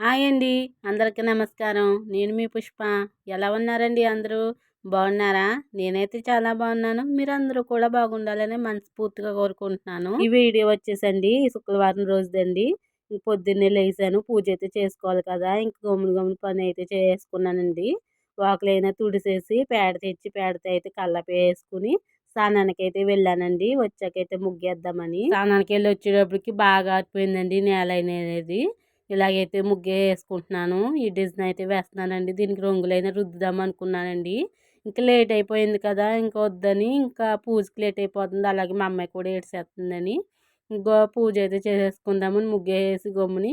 Hi అండి. అందరికీ నమస్కారం. నేను మీ పుష్ప. ఎలా ఉన్నారండి అందరూ? బాగున్నారా? నేనైతే చాలా బాగున్నాను. మీరు అందరూ కూడా బాగుండాలని మనస్ఫూర్తిగా కోరుకుంటున్నాను. ఈ వీడియో వచ్చేసండి. శుక్రవారం రోజుదండి. పొద్దున్నే లేచాను పూజ అయితే చేసుకోవాలి కదా. ఇంక గమ్మున గమ్మున పని అయితే చేసుకున్నానండి. వాకులైనా తుడిసేసి పేడ తెచ్చి పేడతో అయితే కళ్ళపి వేసుకుని స్నానానికి అయితే వెళ్ళానండి. వచ్చాకైతే ముగ్గేద్దామని. స్నానానికి వెళ్ళి వచ్చేటప్పటికి బాగా ఆరిపోయిందండి నేల అనేది ఇలాగైతే ముగ్గే వేసుకుంటున్నాను. ఈ డిజైన్ అయితే వేస్తున్నానండి. దీనికి రంగులైనా రుద్దుదాం అనుకున్నానండి. ఇంకా లేట్ అయిపోయింది కదా ఇంకా వద్దని ఇంకా పూజకి లేట్ అయిపోతుంది. అలాగే మా అమ్మాయి కూడా ఏడ్చేస్తుందని. ఇంకో పూజ అయితే చేసేసుకుందామని వేసి గమ్ముని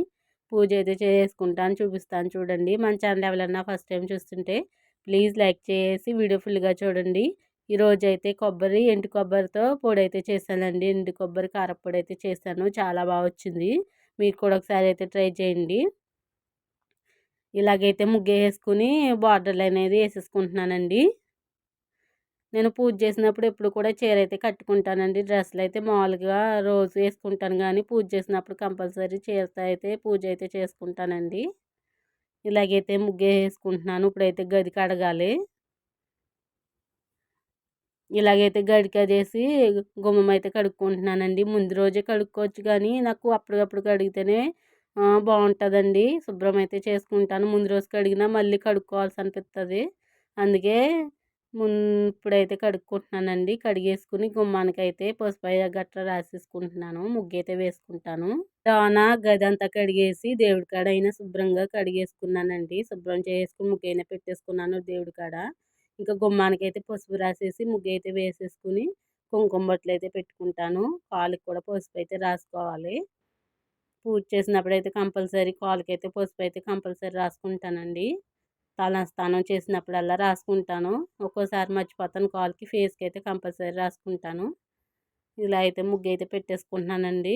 పూజ అయితే చేసుకుంటాను చూపిస్తాను చూడండి. మన ఛానల్ ఎవరన్నా ఫస్ట్ టైం చూస్తుంటే ప్లీజ్ లైక్ చేసి వీడియో ఫుల్గా చూడండి. ఈరోజు అయితే కొబ్బరి ఎండు కొబ్బరితో పొడి అయితే చేశానండి. ఎండు కొబ్బరి కారపొడి అయితే చేశాను. చాలా బాగా వచ్చింది. మీరు కూడా ఒకసారి అయితే ట్రై చేయండి. ఇలాగైతే ముగ్గు వేసుకుని బార్డర్లు అనేది వేసేసుకుంటున్నానండి. నేను పూజ చేసినప్పుడు ఎప్పుడు కూడా చీర అయితే కట్టుకుంటానండి. డ్రెస్సులు అయితే మామూలుగా రోజు వేసుకుంటాను కానీ పూజ చేసినప్పుడు కంపల్సరీ చీరతో అయితే పూజ అయితే చేసుకుంటానండి. ఇలాగైతే ముగ్గు వేసుకుంటున్నాను. ఇప్పుడైతే గది కడగాలి. ఇలాగైతే గడిక చేసి గుమ్మం అయితే కడుక్కుంటున్నానండి. ముందు రోజే కడుక్కోవచ్చు కానీ నాకు అప్పటికప్పుడు కడిగితేనే బాగుంటుందండి శుభ్రం అయితే చేసుకుంటాను. ముందు రోజు కడిగినా మళ్ళీ కడుక్కోవాల్సి అనిపిస్తుంది అందుకే ఇప్పుడైతే కడుక్కుంటున్నానండి. కడిగేసుకుని గుమ్మానికైతే అయితే పసుపు గట్ర రాసేసుకుంటున్నాను. ముగ్గు అయితే వేసుకుంటాను. దాన గది అంతా కడిగేసి దేవుడి కాడ అయినా శుభ్రంగా కడిగేసుకున్నానండి. శుభ్రం చేసుకుని ముగ్గు అయినా పెట్టేసుకున్నాను దేవుడి కాడ. ఇంకా గుమ్మానికైతే పసుపు రాసేసి ముగ్గు అయితే వేసేసుకుని కుంకుమ బొట్లు అయితే పెట్టుకుంటాను. కాలుకి కూడా పసుపు అయితే రాసుకోవాలి. పూజ చేసినప్పుడు అయితే కంపల్సరీ కాలుకి అయితే పసుపు అయితే కంపల్సరీ రాసుకుంటానండి. తలస్నానం చేసినప్పుడల్లా రాసుకుంటాను. ఒక్కోసారి మర్చిపోతాను కాలుకి ఫేస్కి అయితే కంపల్సరీ రాసుకుంటాను. ఇలా అయితే ముగ్గు అయితే పెట్టేసుకుంటున్నానండి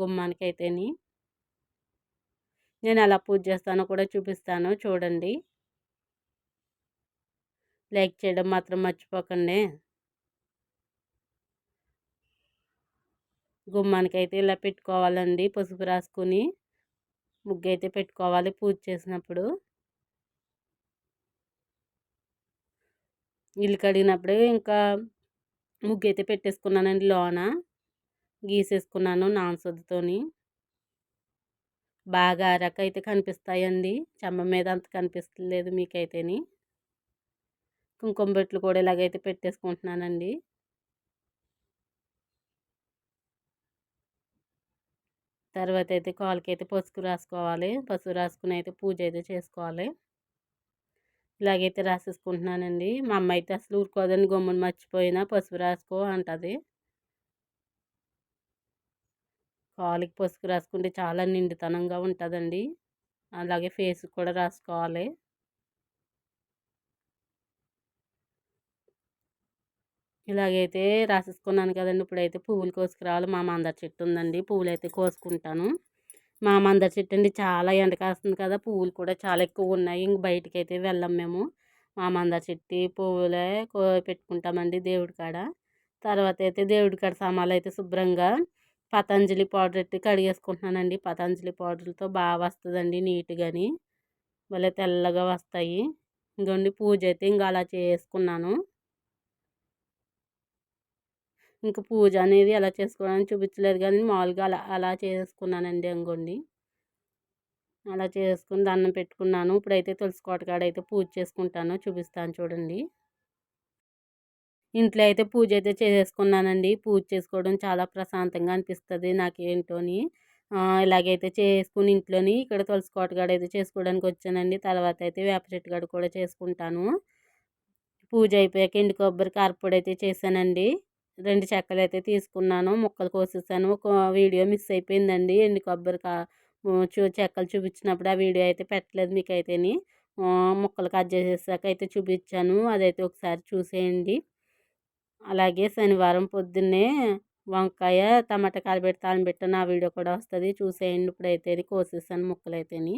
గుమ్మానికి అయితేని నేను ఎలా పూజ చేస్తానో కూడా చూపిస్తాను చూడండి. లైక్ చేయడం మాత్రం మర్చిపోకండి. గుమ్మానికి అయితే ఇలా పెట్టుకోవాలండి. పసుపు రాసుకొని ముగ్గు అయితే పెట్టుకోవాలి పూజ చేసినప్పుడు. ఇల్లు కడిగినప్పుడు ఇంకా ముగ్గు అయితే పెట్టేసుకున్నానండి లోన. గీసేసుకున్నాను నాన్సొద్దుతోని. బాగా అరక అయితే కనిపిస్తాయండి. చెమ్మ మీద అంత కనిపిస్తలేదు మీకైతేని. కుంకుమ బొట్లు కూడా ఇలాగైతే పెట్టేసుకుంటున్నానండి. తర్వాత అయితే కాలుకి అయితే పసుపు రాసుకోవాలి. పసుపు రాసుకుని అయితే పూజ అయితే చేసుకోవాలి. ఇలాగైతే రాసేసుకుంటున్నానండి. మా అమ్మ అయితే అసలు ఊరుకోదని గమ్మున మర్చిపోయినా పసుపు రాసుకో అంటుంది. కాలుకి పసుపు రాసుకుంటే చాలా నిండుతనంగా ఉంటుందండి. అలాగే ఫేస్కి కూడా రాసుకోవాలి. ఇలాగైతే రాసేసుకున్నాను కదండి. ఇప్పుడైతే పువ్వులు కోసుకురావాలి. మా మందర చెట్టు ఉందండి. పువ్వులు అయితే కోసుకుంటాను. మా మందర చెట్టు అండి చాలా ఎండ కాస్తుంది కదా. పువ్వులు కూడా చాలా ఎక్కువ ఉన్నాయి. ఇంక బయటికి అయితే వెళ్ళాం మేము. మా మందర చెట్టు పువ్వులే పెట్టుకుంటామండి దేవుడి కాడ. తర్వాత అయితే దేవుడి కాడ సామాన్లు అయితే శుభ్రంగా పతంజలి పౌడర్ ఎట్టి కడిగేసుకుంటున్నానండి. పతంజలి పౌడర్తో బాగా వస్తుందండి నీట్గాని. భలే తెల్లగా వస్తాయి. ఇంకోండి పూజ అయితే ఇంకా అలా చేసుకున్నాను. ఇంకా పూజ అనేది ఎలా చేసుకోవడానికి చూపించలేదు కానీ మామూలుగా అలా అలా చేసుకున్నానండి అంగోండి. అలా చేసుకుని దండం పెట్టుకున్నాను. ఇప్పుడైతే తులసి కోటకాడ అయితే పూజ చేసుకుంటాను. చూపిస్తాను చూడండి. ఇంట్లో అయితే పూజ అయితే చేసుకున్నానండి. పూజ చేసుకోవడం చాలా ప్రశాంతంగా అనిపిస్తుంది నాకేంటోని. ఇలాగైతే చేసుకుని ఇంట్లోని ఇక్కడ తులసి కోటగాడ అయితే చేసుకోవడానికి వచ్చానండి. తర్వాత అయితే వేప చెట్టు గడ కూడా చేసుకుంటాను. పూజ అయిపోయాక ఎండు కొబ్బరి కారపొడి అయితే చేశానండి. రెండు చెక్కలు అయితే తీసుకున్నాను ముక్కలు కోసేసాను. ఒక వీడియో మిస్ అయిపోయిందండి. ఎండు కొబ్బరి కా చూ చెక్కలు చూపించినప్పుడు ఆ వీడియో అయితే పెట్టలేదు మీకు అయితేని ముక్కలు కట్ చేసేసాక అయితే చూపించాను. అదైతే ఒకసారి చూసేయండి. అలాగే శనివారం పొద్దున్నే వంకాయ టమాటా కాలబెట్టి తాళం పెట్టాను ఆ వీడియో కూడా వస్తుంది. చూసేయండి ఇప్పుడైతే కోసేసాను ముక్కలు అయితేని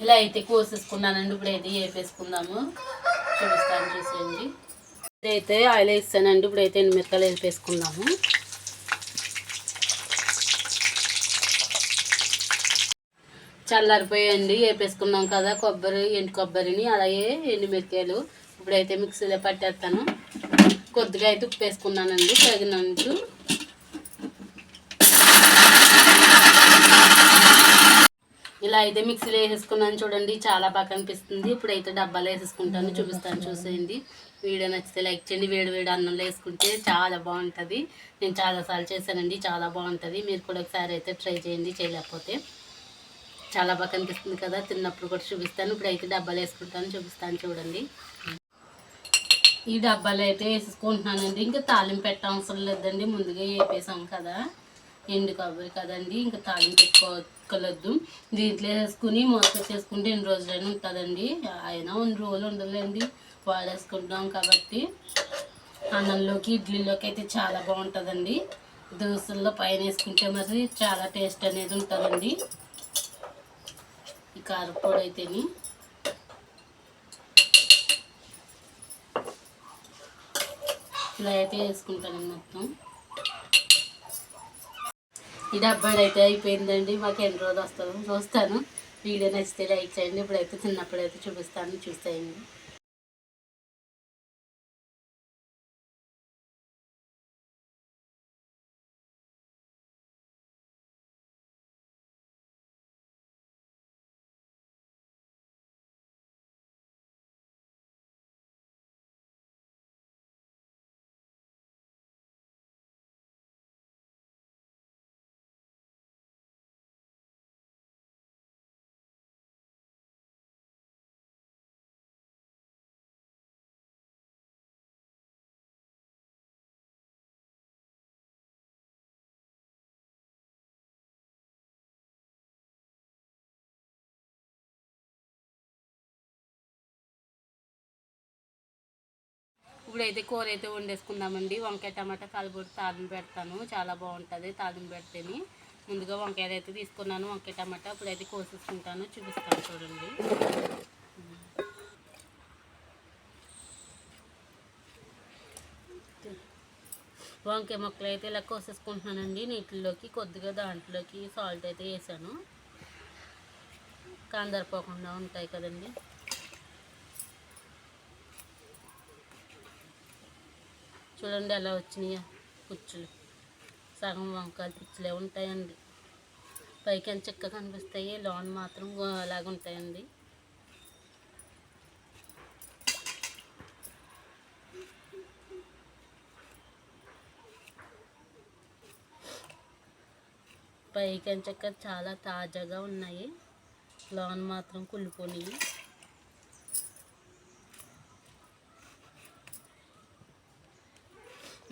ఇలా అయితే కోసేసుకున్నానండి. ఇప్పుడైతే వేపేసుకుందాము చూపిస్తాను చూసేయండి. ఇదైతే ఆయిల్ వేస్తానండి. ఇప్పుడైతే మిరకాయలు వేసుకుందాము చల్లారిపోయండి వేపేసుకున్నాం కదా కొబ్బరి ఎండు కొబ్బరిని అలాగే ఎండు మిరకాయలు ఇప్పుడైతే మిక్సీలో పట్టేస్తాను. కొద్దిగా అయితే ఉప్పు వేసుకున్నానండి. తగినంత ఇలా అయితే మిక్సీలో వేసేసుకున్నాను చూడండి చాలా బాగా కనిపిస్తుంది. ఇప్పుడైతే డబ్బాలో వేసేసుకుంటాను చూపిస్తాను చూసేయండి. వీడియో నచ్చితే లైక్ చేయండి వేడి వేడి అన్నంలో వేసుకుంటే చాలా బాగుంటుంది. నేను చాలాసార్లు చేశానండి చాలా బాగుంటుంది. మీరు కూడా ఒకసారి అయితే ట్రై చేయండి చేయలేకపోతే. చాలా బాగా కనిపిస్తుంది కదా తిన్నప్పుడు కూడా చూపిస్తాను. ఇప్పుడైతే డబ్బాలు వేసుకుంటాను చూపిస్తాను చూడండి. ఈ డబ్బాలు అయితే వేసేసుకుంటున్నానండి. ఇంకా తాలింపు పెట్ట అవసరం లేదండి ముందుగా వేపేసాం కదా. ఎండు కొబ్బరి కదండి ఇంకా తాలింపు వేసుకోలేదు దీంట్లో వేసుకుని మూత చేసుకుంటే ఎన్ని రోజులైనా ఉంటుందండి. అయినా కొన్ని రోజులు ఉండలేండి వాడేసుకుంటాం కాబట్టి అన్నంలోకి ఇడ్లీలోకి అయితే చాలా బాగుంటుందండి. దోశల్లో పైన వేసుకుంటే మరి చాలా టేస్ట్ అనేది ఉంటుందండి. ఈ కారపొడి అయితేని. ఇలా అయితే వేసుకుంటాను మొత్తం. ఈ డబ్బాడు అయితే అయిపోయిందండి. మాకు ఎన్ని రోజులు వస్తుందో చూస్తాను. వీడియో నచ్చితే లైక్ చేయండి. ఇప్పుడైతే చిన్నప్పుడైతే చూపిస్తాను. చూసేయండి. ఇప్పుడైతే కూర అయితే వండేసుకుందామండి. వంకాయ టమాటా కలుపుడు తాలింపు పెడతాను. చాలా బాగుంటుంది తాలింపు పెడితేని. ముందుగా వంకాయలు అయితే తీసుకున్నాను. వంకాయ టమాటా ఇప్పుడైతే కోసేసుకుంటాను. చూపిస్తాను చూడండి. వంకాయ మొక్కలు అయితే ఇలా కోసేసుకుంటున్నానండి. నీటిలోకి కొద్దిగా దాంట్లోకి సాల్ట్ అయితే వేసాను. కందరిపోకుండా ఉంటాయి కదండి. చూడండి ఎలా వచ్చినాయి కుచ్చులు సగం వంకాయలు పిచ్చులే ఉంటాయండి. పైకి ఎంత చిక్క కనిపిస్తాయి లోన్ మాత్రం అలాగ ఉంటాయండి. పైకి చక్క చాలా తాజాగా ఉన్నాయి. లోన్ మాత్రం కుళ్ళిపోయినాయి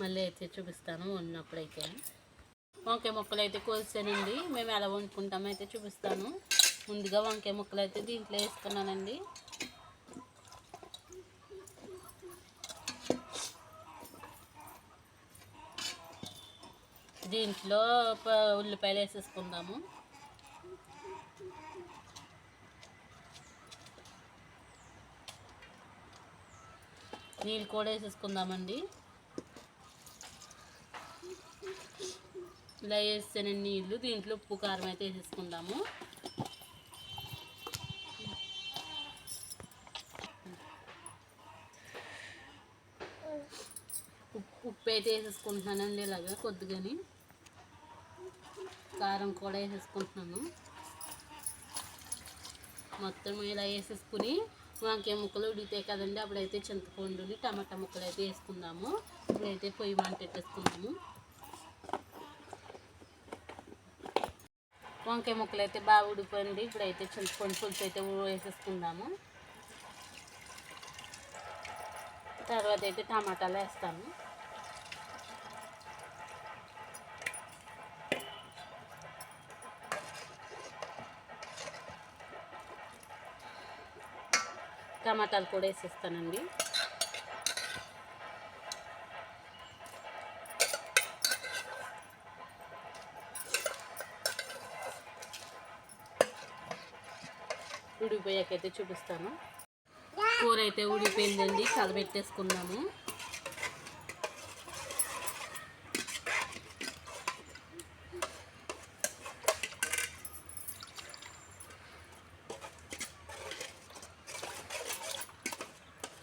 మళ్ళీ అయితే చూపిస్తాను వండినప్పుడైతే వంకాయ ముక్కలు అయితే కోసానండి. మేము ఎలా వండుకుంటామో అయితే చూపిస్తాను. ముందుగా వంకాయ ముక్కలు అయితే దీంట్లో వేసుకున్నానండి. దీంట్లో ఉల్లిపాయలు వేసేసుకుందాము. నీళ్ళు కూడా వేసేసుకుందామండి. ఇలా వేస్తేనే నీళ్ళు దీంట్లో ఉప్పు కారం అయితే వేసేసుకుందాము. ఉప్పు అయితే వేసేసుకుంటున్నానండి ఇలాగా కొద్దిగాని. కారం కూడా వేసేసుకుంటున్నాను. మొత్తం ఇలా వేసేసుకుని వంకాయ ముక్కలు ఉడితాయి కదండి అప్పుడైతే చింతపండుని టమాటా ముక్కలు అయితే వేసుకుందాము. ఇప్పుడైతే పొయ్యి మంట పెట్టేసుకుందాము. వంకాయ ముక్కలు అయితే బాగా ఉడిపోయింది ఇప్పుడైతే చింతపండు పులుసు అయితే వేసేసుకుందాము. తర్వాత అయితే టమాటాలు వేస్తాము. టమాటాలు కూడా వేసేస్తానండి. అయితే చూపిస్తాను. కూర అయితే ఊడిపోయిందండి కలబెట్టేసుకుందాము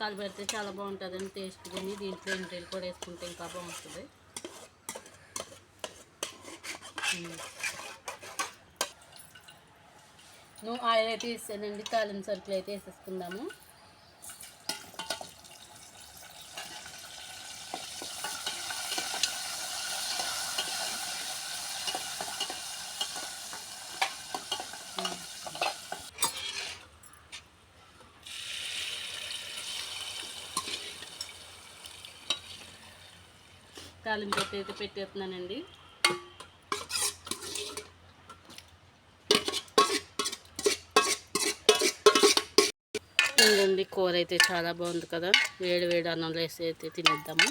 కలిపెడితే చాలా బాగుంటుందండి టేస్ట్ కానీ దీంట్లో ఎంట్రీలు కూడా వేసుకుంటే ఇంకా బాగుంటుంది. నువ్వు ఆయిల్ అయితే వేసానండి తాలింపు సరుకులు అయితే వేసేసుకుందాము. తాలింపు అయితే పెట్టేస్తున్నానండి. పెట్టేస్తున్నానండి కూర అయితే చాలా బాగుంది కదా. వేడి వేడి అన్నంలో వేసి అయితే తినేద్దాము.